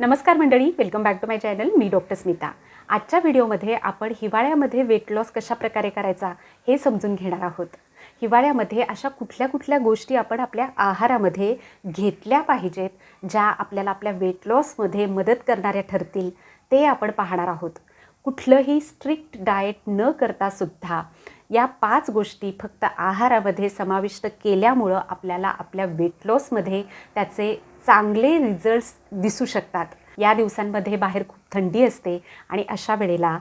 नमस्कार मंडळी welcome back to my channel me doctor Smita. आजच्या व्हिडिओमध्ये आपण हिवाळ्यामध्ये वेट लॉस कशा प्रकारे करायचा हे समजून घेणार आहोत. हिवाळ्यामध्ये अशा कुठल्या कुठल्या गोष्टी आपण आपल्या आहारामध्ये घेतल्या पाहिजेत ज्या आपल्याला आपल्या वेट लॉसमध्ये मदत करणाऱ्या ठरतील ते आपण पाहणार आहोत. कुठलंही स्ट्रिक्ट डाएट न करता सुद्धा या पाच गोष्टी फक्त आहारामध्ये समाविष्ट केल्यामुळं आपल्याला आपल्या वेट लॉसमध्ये त्याचे चांगले रिझल्ट्स दिसू शकतात. या दिवसांमध्ये बाहेर खूप थंडी असते आणि अशा वेळेला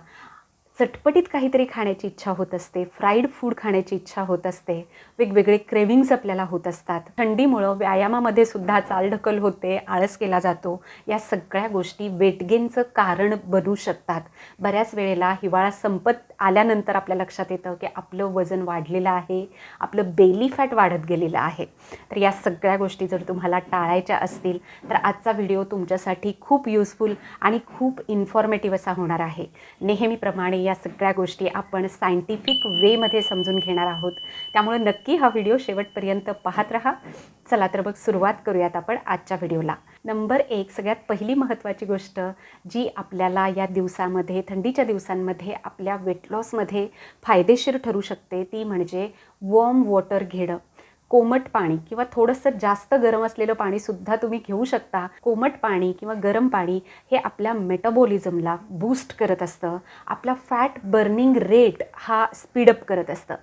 चटपटीत काहीतरी खाण्याची इच्छा होत असते फ्राईड फूड खाण्याची इच्छा होत असते वेगवेगळे क्रेविंग्स आपल्याला होत असतात. थंडीमुळं व्यायामामध्ये सुद्धा चालढकल होते आळस केला जातो. या सगळ्या गोष्टी वेटगेनचं कारण बनू शकतात. बऱ्याच वेळेला हिवाळा संपत आल्यानंतर आपल्या लक्षात येतं की आपलं वजन वाढलेलं आहे आपलं बेली फॅट वाढत गेलेलं आहे. तर या सगळ्या गोष्टी जर तुम्हाला टाळायच्या असतील तर आजचा व्हिडिओ तुमच्यासाठी खूप युजफुल आणि खूप इन्फॉर्मेटिव्ह असा होणार आहे. नेहमीप्रमाणे या सगळ्या गोष्टी आपण सायंटिफिक वेमध्ये समजून घेणार आहोत. त्यामुळे नक्की हा व्हिडिओ शेवटपर्यंत पाहत राहा. चला तर मग सुरुवात करूयात आपण आजच्या व्हिडिओला नंबर एक सगळ्यात पहिली महत्त्वाची गोष्ट जी आपल्याला या दिवसामध्ये थंडीच्या दिवसांमध्ये आपल्या वेट लॉसमध्ये फायदेशीर ठरू शकते ती म्हणजे वॉर्म वॉटर घेणं. कोमट पाणी किंवा थोडंसं जास्त गरम असलेलं पाणीसुद्धा तुम्ही घेऊ शकता. कोमट पाणी किंवा गरम पाणी हे आपल्या मेटाबॉलिझमला बूस्ट करत असतं. आपला फॅट बर्निंग रेट हा स्पीडअप करत असतं.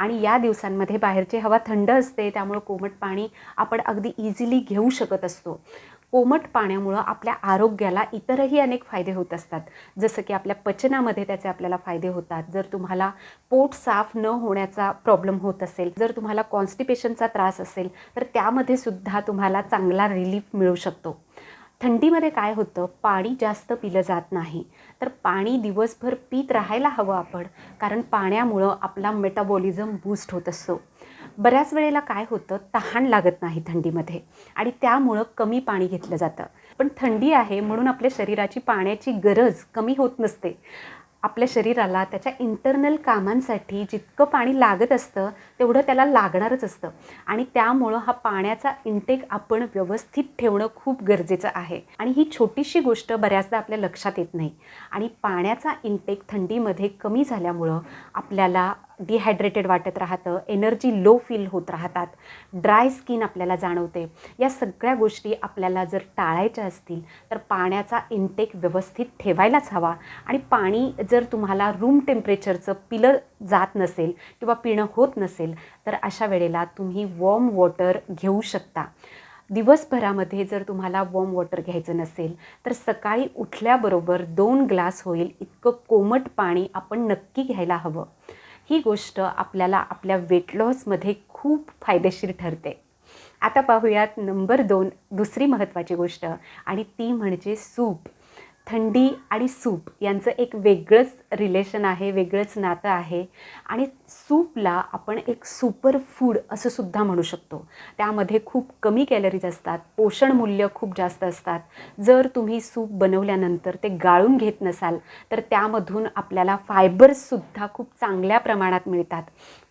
आणि या दिवसांमध्ये बाहेरची हवा थंड असते त्यामुळं कोमट पाणी आपण अगदी इझिली घेऊ शकत असतो. कोमट पाण्यामुळं आपल्या आरोग्याला इतरही अनेक फायदे होत असतात. जसं की आपल्या पचनामध्ये त्याचे आपल्याला फायदे होतात. जर तुम्हाला पोट साफ न होण्याचा प्रॉब्लेम होत असेल जर तुम्हाला कॉन्स्टिपेशनचा त्रास असेल तर त्यामध्ये सुद्धा तुम्हाला चांगला रिलीफ मिळू शकतो. थंडीमध्ये काय होतं? पाणी जास्त पिलं जात नाही. तर पाणी दिवसभर पीत राहायला हवं आपण कारण पाण्यामुळं आपला मेटाबॉलिझम बूस्ट होत असतो. बऱ्याच वेळेला काय होतं? तहान लागत नाही थंडीमध्ये आणि त्यामुळं कमी पाणी घेतलं जातं. पण थंडी आहे म्हणून आपल्या शरीराची पाण्याची गरज कमी होत नसते. आपल्या शरीराला त्याच्या इंटरनल कामांसाठी जितकं पाणी लागत असतं तेवढं त्याला लागणारच असतं. आणि त्यामुळं हा पाण्याचा इंटेक आपण व्यवस्थित ठेवणं खूप गरजेचं आहे. आणि ही छोटीशी गोष्ट बऱ्याचदा आपल्या लक्षात येत नाही. आणि पाण्याचा इंटेक थंडीमध्ये कमी झाल्यामुळं आपल्याला डिहायड्रेटेड वाटत राहतं एनर्जी लो फील होत राहतात ड्राय स्किन आपल्याला जाणवते. या सगळ्या गोष्टी आपल्याला जर टाळायच्या असतील तर पाण्याचा इंटेक व्यवस्थित ठेवायलाच हवा. आणि पाणी जर तुम्हाला रूम टेम्परेचरचं पिलं जात नसेल किंवा पिणं होत नसेल तर अशा वेळेला तुम्ही वॉर्म वॉटर घेऊ शकता. दिवसभरामध्ये जर तुम्हाला वॉर्म वॉटर घ्यायचं नसेल तर सकाळी उठल्याबरोबर दोन ग्लास होईल. इतकं कोमट पाणी आपण नक्की घ्यायला हवं. ही गोष्ट आपल्याला आपल्या वेट लॉसमध्ये खूप फायदेशीर ठरते. आता पाहूयात नंबर दोन दुसरी महत्त्वाची गोष्ट आणि ती म्हणजे सूप. थंडी आणि सूप यांचं एक वेगळंच रिलेशन आहे वेगळंच नातं आहे. आणि सूपला आपण एक सुपर फूड असं सुद्धा म्हणू शकतो. त्यामध्ये खूप कमी कॅलरीज असतात पोषण मूल्य खूप जास्त असतात. जर तुम्ही सूप बनवल्यानंतर ते गाळून घेत नसाल तर त्यामधून आपल्याला फायबर्ससुद्धा खूप चांगल्या प्रमाणात मिळतात.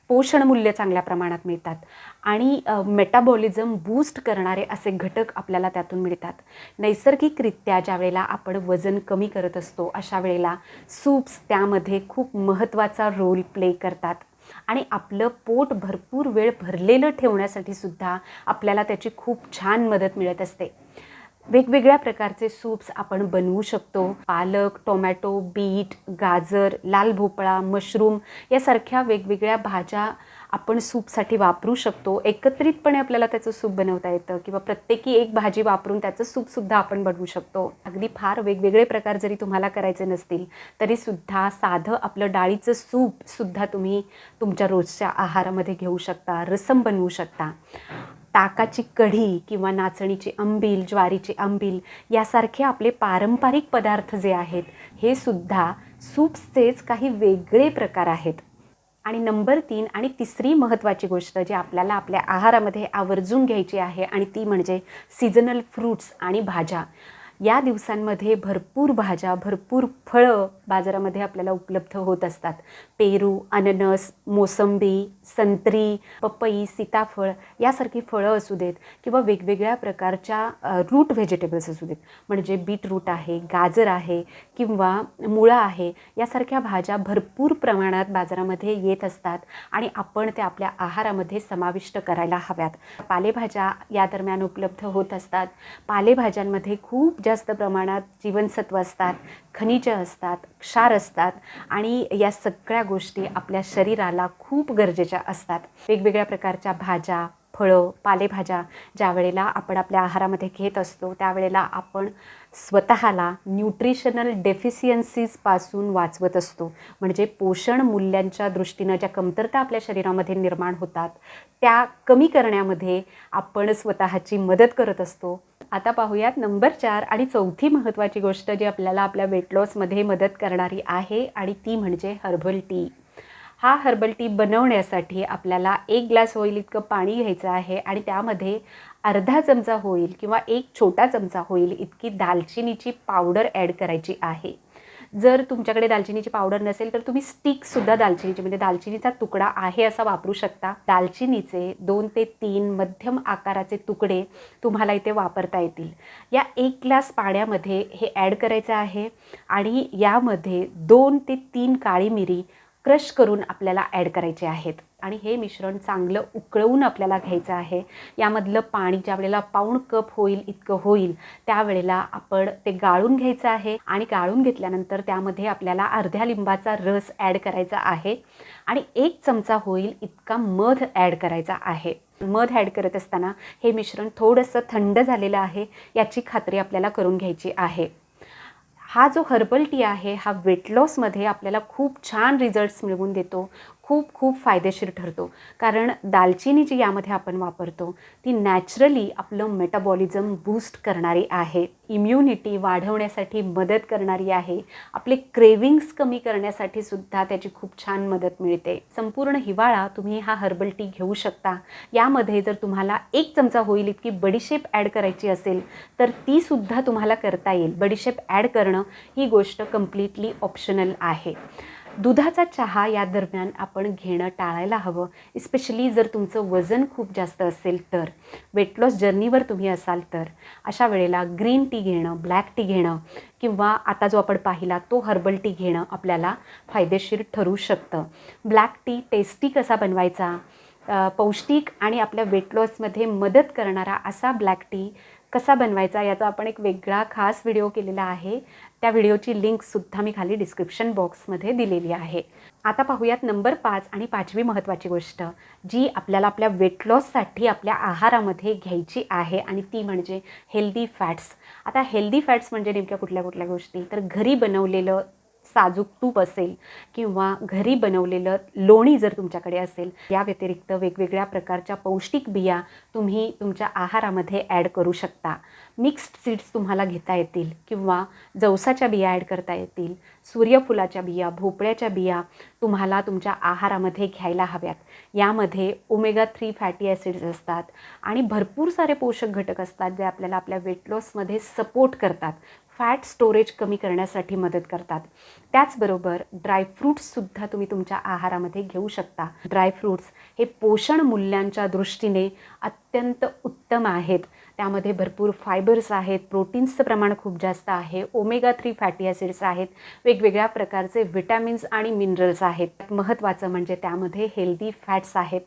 पोषण मूल्य चांगल्या प्रमाणात मिळतात. आणि मेटाबॉलिझम बूस्ट करणारे असे घटक आपल्याला त्यातून मिळतात. नैसर्गिकरित्या ज्या वेळेला आपण वजन कमी करत असतो अशा वेळेला सूप्स त्यामध्ये खूप महत्त्वाचा रोल प्ले करतात. आणि आपलं पोट भरपूर वेळ भरलेलं ठेवण्यासाठी सुद्धा आपल्याला त्याची खूप छान मदत मिळत असते. वेगवेगळ्या प्रकारचे सूप्स आपण बनवू शकतो. पालक टोमॅटो बीट गाजर लाल भोपळा मशरूम यासारख्या वेगवेगळ्या भाज्या आपण सूपसाठी वापरू शकतो. एकत्रितपणे आपल्याला त्याचं सूप बनवता येतं किंवा प्रत्येकी एक भाजी वापरून त्याचं सूपसुद्धा आपण बनवू शकतो. अगदी फार वेगवेगळे प्रकार जरी तुम्हाला करायचे नसतील तरीसुद्धा साधं आपलं डाळीचं सूपसुद्धा तुम्ही तुमच्या रोजच्या आहारामध्ये घेऊ शकता रसम बनवू शकता. ताकाची कढी किंवा नाचणीची अंबील ज्वारीची आंबील यासारखे आपले पारंपरिक पदार्थ जे आहेत हे सुद्धा सूप्सचेच काही वेगळे प्रकार आहेत. आणि नंबर तीन आणि तिसरी महत्त्वाची गोष्ट जी आपल्याला आपल्या आहारामध्ये आवर्जून घ्यायची आहे आणि ती म्हणजे सीझनल फ्रूट्स आणि भाज्या. या दिवसांमध्ये भरपूर भाज्या भरपूर फळं बाजारामध्ये आपल्याला उपलब्ध होत असतात. पेरू अननस मोसंबी संत्री पपई सीताफळ यासारखी फळं असू देत किंवा वेगवेगळ्या प्रकारच्या रूट व्हेजिटेबल्स असू देत. म्हणजे बीटरूट आहे गाजर आहे किंवा मुळा आहे यासारख्या भाज्या भरपूर प्रमाणात बाजारामध्ये येत असतात आणि आपण त्या आपल्या आहारामध्ये समाविष्ट करायला हव्यात. पालेभाज्या या दरम्यान उपलब्ध होत असतात. पालेभाज्यांमध्ये खूप जास्त प्रमाणात जीवनसत्व असतात खनिजं असतात क्षार असतात आणि या सगळ्या गोष्टी आपल्या शरीराला खूप गरजेच्या असतात. वेगवेगळ्या प्रकारच्या भाज्या फळं पालेभाज्या ज्या वेळेला आपण आपल्या आहारामध्ये घेत असतो त्यावेळेला आपण स्वतःला न्यूट्रिशनल डेफिशियन्सीजपासून वाचवत असतो. म्हणजे पोषण मूल्यांच्या दृष्टीनं ज्या कमतरता आपल्या शरीरामध्ये निर्माण होतात त्या कमी करण्यामध्ये आपण स्वतःची मदत करत असतो. आता पाहूयात नंबर चार आणि चौथी महत्त्वाची गोष्ट जी आपल्याला आपल्या वेट लॉसमध्ये मदत करणारी आहे आणि ती म्हणजे हर्बल टी हा हर्बल टी बनवण्यासाठी आपल्याला एक ग्लास होईल इतकं पाणी घ्यायचं आहे आणि त्यामध्ये अर्धा चमचा होईल किंवा एक छोटा चमचा होईल इतकी दालचिनीची पावडर ॲड करायची आहे. जर तुमच्याकडे दालचिनीची पावडर नसेल तर तुम्ही स्टिकसुद्धा दालचिनीची म्हणजे दालचिनीचा तुकडा आहे असा वापरू शकता. दालचिनीचे दोन ते तीन मध्यम आकाराचे तुकडे तुम्हाला इथे वापरता येतील. या एक ग्लास पाण्यामध्ये हे ॲड करायचं आहे आणि यामध्ये दोन ते तीन काळी मिरी क्रश करून आपल्याला ॲड करायचे आहेत. आणि हे मिश्रण चांगलं उकळवून आपल्याला घ्यायचं आहे. यामधलं पाणी ज्या वेळेला पाऊण कप होईल इतकं होईल त्यावेळेला आपण ते गाळून घ्यायचं आहे. आणि गाळून घेतल्यानंतर त्यामध्ये आपल्याला अर्ध्या लिंबाचा रस ॲड करायचा आहे. आणि एक चमचा होईल इतका मध ॲड करायचा आहे. मध ॲड करत असताना हे मिश्रण थोडंसं थंड झालेलं आहे. याची खात्री आपल्याला करून घ्यायची आहे. हा जो हर्बल टी आहे हा वेट लॉसमध्ये आपल्याला खूप छान रिझल्ट्स मिळवून देतो. खूप खूप फायदेशीर ठरतो. कारण दालचिनी जी यामध्ये आपण वापरतो ती नॅचरली आपलं मेटाबॉलिझम बूस्ट करणारी आहे. इम्युनिटी वाढवण्यासाठी मदत करणारी आहे. आपले क्रेविंग्स कमी करण्यासाठी सुद्धा त्याची खूप छान मदत मिळते. संपूर्ण हिवाळा तुम्ही हा हर्बल टी घेऊ शकता. यामध्ये जर तुम्हाला एक चमचा होईल इतकी बडीशेप ॲड करायची असेल तर ती सुद्धा तुम्हाला करता येईल. बडीशेप ॲड करणं ही गोष्ट कम्प्लिटली ऑप्शनल आहे. दुधाचा चहा या दरम्यान आपण घेणं टाळायला हवं इस्पेशली जर तुमचं वजन खूप जास्त असेल तर. वेट लॉस जर्नीवर तुम्ही असाल तर. अशा वेळेला ग्रीन टी घेणं ब्लॅक टी घेणं किंवा आता जो आपण पाहिला तो हर्बल टी घेणं आपल्याला फायदेशीर ठरू शकतं. ब्लॅक टी टेस्टी कसा बनवायचा? पौष्टिक आणि आपल्या वेट लॉसमध्ये मदत करणारा असा ब्लॅक टी कसा बनवायचा याचा आपण एक वेगळा खास व्हिडिओ केलेला आहे. त्या व्हिडिओची लिंकसुद्धा मी खाली डिस्क्रिप्शन बॉक्समध्ये दिलेली आहे. आता पाहूयात नंबर पाच आणि पाचवी महत्त्वाची गोष्ट जी आपल्याला आपल्या वेट लॉससाठी आपल्या आहारामध्ये घ्यायची आहे आणि ती म्हणजे हेल्दी फॅट्स आता हेल्दी फॅट्स म्हणजे नेमक्या कुठल्या कुठल्या गोष्टी? तर घरी बनवलेलं साजूक तूप असेल किंवा घरी बनवलेलं लोणी जर तुमच्याकडे असेल या व्यतिरिक्त वेगवेगळ्या प्रकारच्या पौष्टिक बिया तुम्ही तुमच्या आहारामध्ये ॲड करू शकता. मिक्स्ड सीड्स तुम्हाला घेता येतील किंवा जवसाच्या बिया ॲड करता येतील सूर्यफुलाच्या बिया भोपळ्याच्या बिया तुम्हाला तुमच्या आहारामध्ये घ्यायला हव्यात. यामध्ये ओमेगा थ्री फॅटी ॲसिड्स असतात आणि भरपूर सारे पोषक घटक असतात जे आपल्याला आपल्या वेट लॉसमध्ये सपोर्ट करतात. फॅट स्टोरेज कमी करण्यासाठी मदत करतात. त्याचबरोबर ड्रायफ्रूट्ससुद्धा तुम्ही तुमच्या आहारामध्ये घेऊ शकता. ड्रायफ्रूट्स हे पोषण मूल्यांच्या दृष्टीने अत्यंत उत्तम आहेत. त्यामध्ये भरपूर फायबर्स आहेत प्रोटीन्सचं प्रमाण खूप जास्त आहे ओमेगा थ्री फॅटी ॲसिड्स आहेत वेगवेगळ्या प्रकारचे विटॅमिन्स आणि मिनरल्स आहेत. महत्त्वाचं म्हणजे त्यामध्ये हेल्दी फॅट्स आहेत.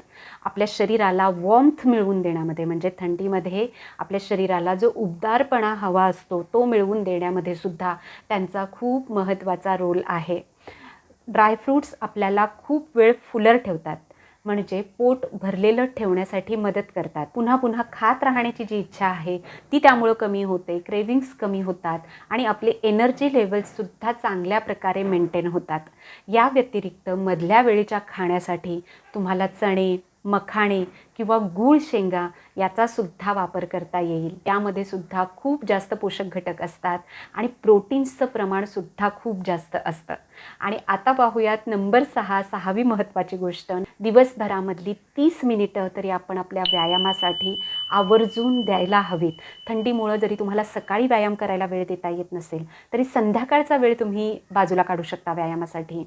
आपल्या शरीराला वॉर्म्थ मिळवून देण्यामध्ये म्हणजे थंडीमध्ये आपल्या शरीराला जो उबदारपणा हवा असतो तो मिळवून देण्यामध्ये सुद्धा त्यांचा खूप महत्त्वाचा रोल आहे. ड्रायफ्रूट्स आपल्याला खूप वेळ फुलर ठेवतात. म्हणजे पोट भरलेलं ठेवण्यासाठी मदत करतात. पुन्हा पुन्हा खात राहण्याची जी इच्छा आहे ती त्यामुळं कमी होते क्रेविंग्स कमी होतात आणि आपले एनर्जी लेवल्ससुद्धा चांगल्या प्रकारे मेंटेन होतात. या व्यतिरिक्त मधल्या वेळेच्या खाण्यासाठी तुम्हाला चणे मखाणे किंवा गूळ शेंगा याचा सुद्धा वापर करता येईल. त्यामध्ये सुद्धा खूप जास्त पोषक घटक असतात आणि प्रोटीन्सचं प्रमाणसुद्धा खूप जास्त असतं. आणि आता पाहूयात नंबर सहा सहावी महत्त्वाची गोष्ट. दिवसभरामधली तीस मिनिटं तरी आपण आपल्या व्यायामासाठी आवर्जून द्यायला हवीत. थंडीमुळं जरी तुम्हाला सकाळी व्यायाम करायला वेळ देता येत नसेल तरी संध्याकाळचा वेळ तुम्ही बाजूला काढू शकता व्यायामासाठी.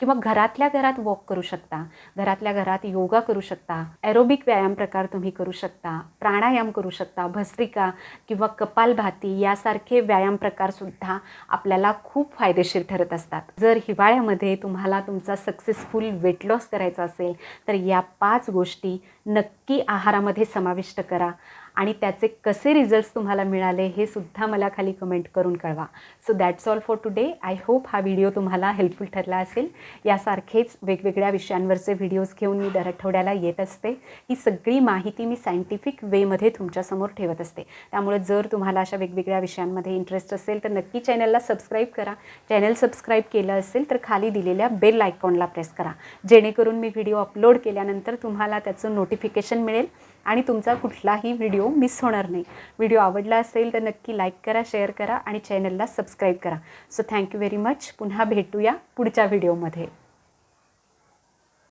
किंवा घरातल्या घरात वॉक करू शकता घरातल्या घरात योगा करू शकता ॲरोबिक व्यायाम प्रकार तुम्ही करू शकता प्राणायाम करू शकता भस्त्रिका किंवा कपालभाती यासारखे व्यायाम प्रकारसुद्धा आपल्याला खूप फायदेशीर ठरत असतात. जर हिवाळ्यामध्ये तुम्हाला तुमचा सक्सेसफुल वेट लॉस करायचा असेल तर या पाच गोष्टी नक्की आहारामध्ये समाविष्ट करा. आणि त्याचे कसे रिझल्ट्स तुम्हाला मिळाले हे सुद्धा मला खाली कमेंट करून कळवा. So that's all for today I hope हा व्हिडिओ तुम्हाला हेल्पफुल ठरला असेल. यासारखेच वेगवेगळ्या विषयांवरचे व्हिडिओज घेऊन मी दर आठवड्याला येत असते. ही सगळी माहिती मी सायंटिफिक वेमध्ये तुमच्यासमोर ठेवत असते. त्यामुळे जर तुम्हाला अशा वेगवेगळ्या विषयांमध्ये इंटरेस्ट असेल तर नक्की चॅनलला सबस्क्राईब करा. चॅनल सबस्क्राईब केलं असेल तर खाली दिलेल्या बेल आयकॉनला प्रेस करा. जेणेकरून मी व्हिडिओ अपलोड केल्यानंतर तुम्हाला त्याचं नोट नोटिफिकेशन मिळेल आणि तुमचा कुठलाही व्हिडिओ मिस होणार नाही. व्हिडिओ आवडला असेल तर नक्की लाईक करा शेअर करा आणि चॅनलला सबस्क्राईब करा. सो थँक्यू व्हेरी मच पुन्हा भेटूया पुढच्या व्हिडिओमध्ये